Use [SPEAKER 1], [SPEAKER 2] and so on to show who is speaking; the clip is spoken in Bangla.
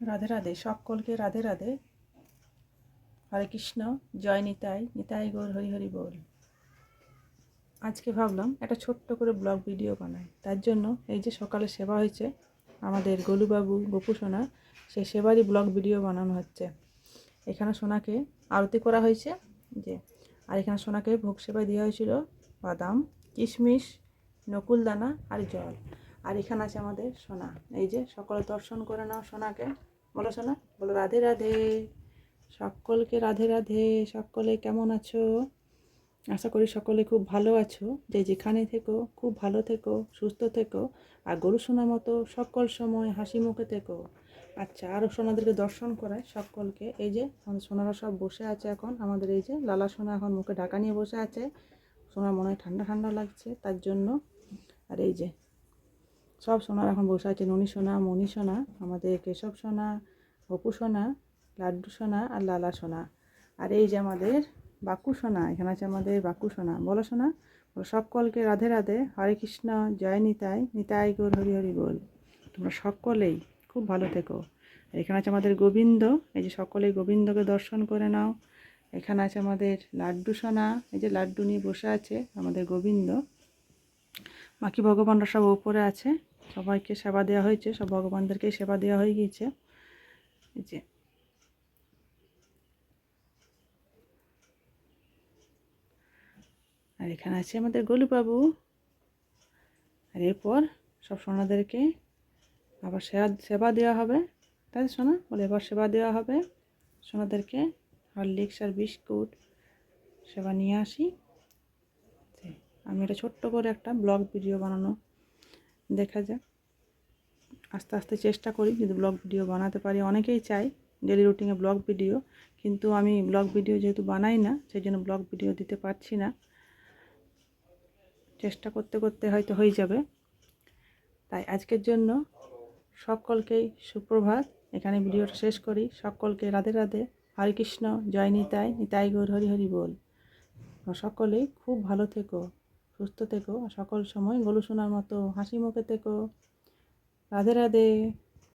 [SPEAKER 1] রাধে রাধে, সকলকে রাধে রাধে। হরে কৃষ্ণ, জয় নিতাই নিতাই গৌর, হরি হরি বল। আজকে ভাবলাম একটা ছোট্ট করে ব্লগ ভিডিও বানাই। তার জন্য এই যে সকালে সেবা হয়েছে, আমাদের গোলুবাবু, গোপু সোনা সেই সেবারই ব্লগ ভিডিও বানানো হচ্ছে। এখানে সোনাকে আরতি করা হয়েছে, যে, আর এখানে সোনাকে ভোগ সেবায় দেওয়া হয়েছিল বাদাম, কিশমিশ, নকুলদানা আর জল। আর এখানে আছে আমাদের সোনা। এই যে সকলে দর্শন করে নাও সোনাকে। বলো সোনা, বলো রাধে রাধে। সকলকে রাধে রাধে। সকলে কেমন আছো? আশা করি সকলে খুব ভালো আছো। যে যেখানে থেকো, খুব ভালো থেকো, সুস্থ থেকো। আর গরু সোনার মতো সকল সময় হাসি মুখে থেকো। আচ্ছা আরও সোনাদেরকে দর্শন করায় সকলকে। এই যে, আমাদের সোনারা সব বসে আছে এখন। আমাদের এই যে, লালা সোনা এখন মুখে ঢাকা নিয়ে বসে আছে। সোনার মনে হয় ঠান্ডা ঠান্ডা লাগছে তার জন্য। আর এই যে সব সোনার এখন বসে আছে, ননি সোনা, মণি সোনা, আমাদের কেশব সোনা, অপু সোনা, লাড্ডু সোনা আর লালা সোনা। আর এই যে আমাদের বাকু সোনা, এখানে আছে আমাদের বাকু সোনা। বলো সোনা সকলকে রাধে রাধে, হরে কৃষ্ণ, জয় নিতাই নিতাই গৌর, হরি হরি বল তোমরা সকলেই খুব ভালো থেকো। এখানে আছে আমাদের গোবিন্দ, এই যে সকলেই গোবিন্দকে দর্শন করে নাও। এখানে আছে আমাদের লাড্ডু সোনা, এই যে লাড্ডু নিয়ে বসে আছে আমাদের গোবিন্দ। বাকি ভগবানরা সব উপরে আছে। সবাইকে সেবা দেওয়া হয়েছে, সব ভগবানদেরকেই সেবা দেওয়া হয়ে গিয়েছে। এই যে। আর এখানে আছে আমাদের গোলুবাবু। আর এরপর সব সোনাদেরকে আবার সেবা সেবা দেওয়া হবে। তাই সোনা? বলে এবার সেবা দেওয়া হবে। সোনাদেরকে হরলিক্স আর বিস্কুট সেবা নিয়ে আসি। আমি এটা ছোট্ট করে একটা ব্লগ ভিডিও বানানো দেখা যাক। আস্তে আস্তে চেষ্টা করি যদি ব্লগ ভিডিও বানাতে পারি। অনেকেই চাই ডেলি রুটিনে ব্লগ ভিডিও, কিন্তু আমি ব্লগ ভিডিও যেহেতু বানাই না সেই জন্য ব্লগ ভিডিও দিতে পারছি না। চেষ্টা করতে করতে হয়তো হয়ে যাবে। তাই আজকের জন্য সকলকেই সুপ্রভাত। এখানে ভিডিওটা শেষ করি। সকলকে রাধে রাধে। হরে কৃষ্ণ। জয় নিতাই। নিতাই গৌর। হরি হরি বল। সকলেই খুব ভালো থেকো। সুস্থ থেকো সকল সময় গলু শোনার মতো হাসি মুখে থেকো রাধে রাধে।